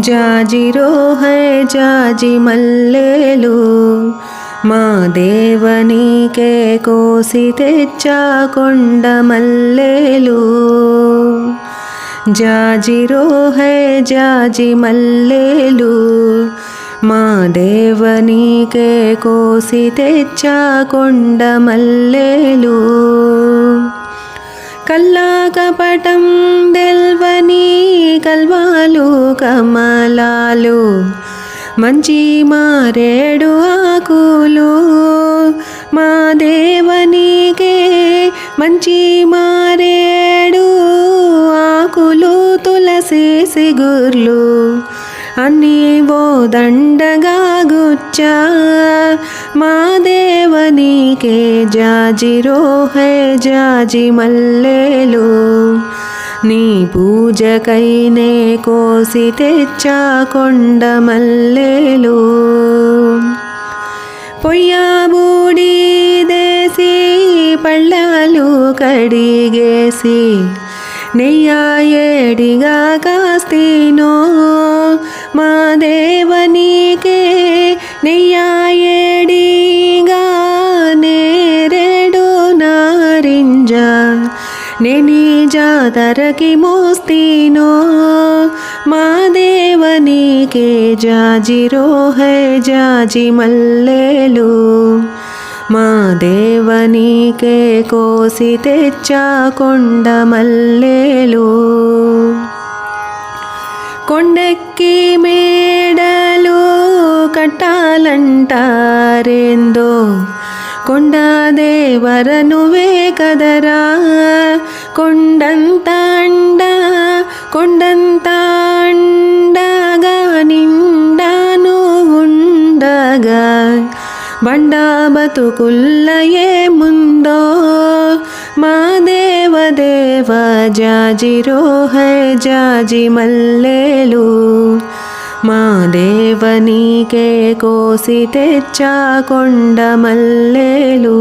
జాజిరో high జాజి మల్లెలు మా దేవనికే కోసి తెచ్చా కొండ మల్లెలు. జాజిరో హై జాజి మల్లెలు మా దేవనికే కోసి తెచ్చా కొండ మల్లెలు. కల్లాకపటం దెల్వనీ కమలాలు మంచి మారేడు ఆకులు మా దేవనికే మంచి మారేడు ఆకులు తులసి సిగుర్లు అన్నీ ఓ దండగా గుచ్చా మా దేవనికే జాజిరో రోహే జాజి మల్లెలు నీ పూజకైనే కోసి తెచ్చా కొండ మల్లెలు. పొయ్యాబూడి దేసి పళ్ళాలు కడిగేసి నెయ్యా ఏడిగా కాస్తీనో మా దేవనికే నేని జాతరకి మోస్తీనో మా దేవనికే జాజిరో హై జాజి మల్లెలు. మా దేవనికే కోసి తెచ్చా కొండ మల్లెలు. కొండెక్కి మేడలు కట్టాలంటారేందో కొండ దేవర కదరా కొండంత అండ కొండంత అండగా నిండాను ఉండగా. బండా బతుకుల్ల ఏముందో మా దేవ దేవ జాజిరో హై జాజి మల్లెలు మా దేవనికే కోసి తెచ్చా కొండ మల్లెలు.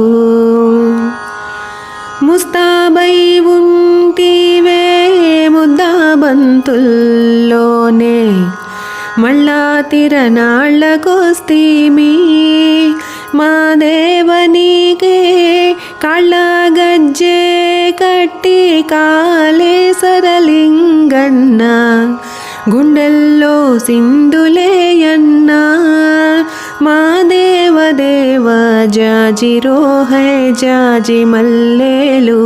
ముస్తాబై ఉంటివే ముద్దాబంతుల్లోనే మళ్ళా తిరనాళ్ళకొస్తీమి మా దేవనికే కళ్ళ గజ్జే కట్టి కాలే సరలింగన్నా. గుండెల్లో సింధులేయన్నా మా దేవ దేవ జాజిరో హై జాజి మల్లేలు.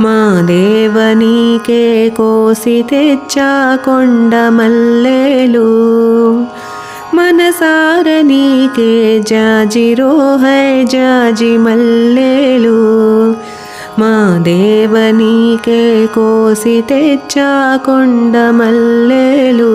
మా దేవనికే కోసి తెచ్చా కొండ మల్లేలు. మనసార నీకే జాజిరో హై జాజి మల్లేలు. మా దేవనీకే కోసి తెచ్చా కొండ మల్లెలు.